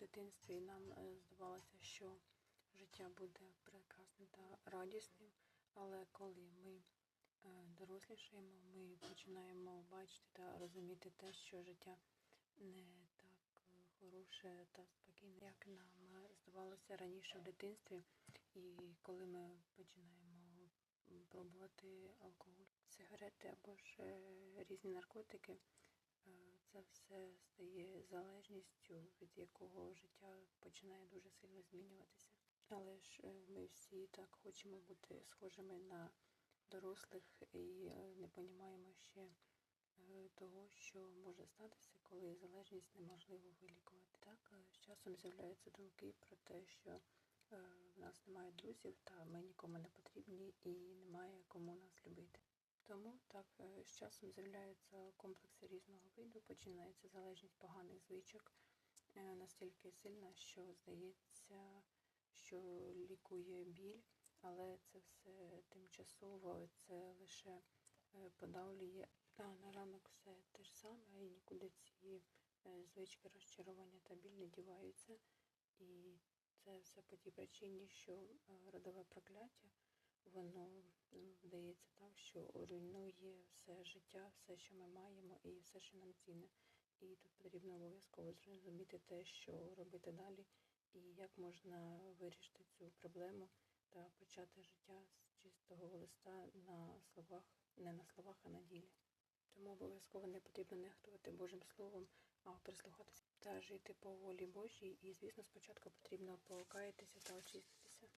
дитинстві нам е, здавалося, що життя буде прекрасним та радісним, але коли ми е, дорослішаємо, ми починаємо бачити та розуміти те, що життя не так е, хороше та спокійне, як нам здавалося раніше в дитинстві. І коли ми починаємо пробувати алкоголь, сигарети або ж різні наркотики, це все стає залежністю, від якого життя починає дуже сильно змінюватися. Але ж е, ми всі так хочемо бути схожими на дорослих і е, не розуміємо ще е, того, що може статися, коли залежність неможливо вилікувати. Так, з часом з'являються думки про те, що в нас немає друзів, та ми нікому не потрібні і немає кому нас любити. Тому так е, з часом з'являються комплекси різного виду, починається залежність поганих звичок е, настільки сильна, що здається, що лікує біль, але це все тимчасово, це лише е, подавлює. А на ранок все те ж саме, і нікуди ці звички розчарування та біль не діваються. І це все по тій причині, що родове прокляття, воно вдається так, що руйнує все життя, все, що ми маємо, і все, що нам цінне. І тут потрібно обов'язково зрозуміти те, що робити далі, і як можна вирішити цю проблему та почати життя з чистого листа на словах, не на словах, а на ділі. Тому обов'язково не потрібно нехтувати Божим Словом, а прислухатися та жити по волі Божій. І, звісно, спочатку потрібно покаятися та очистити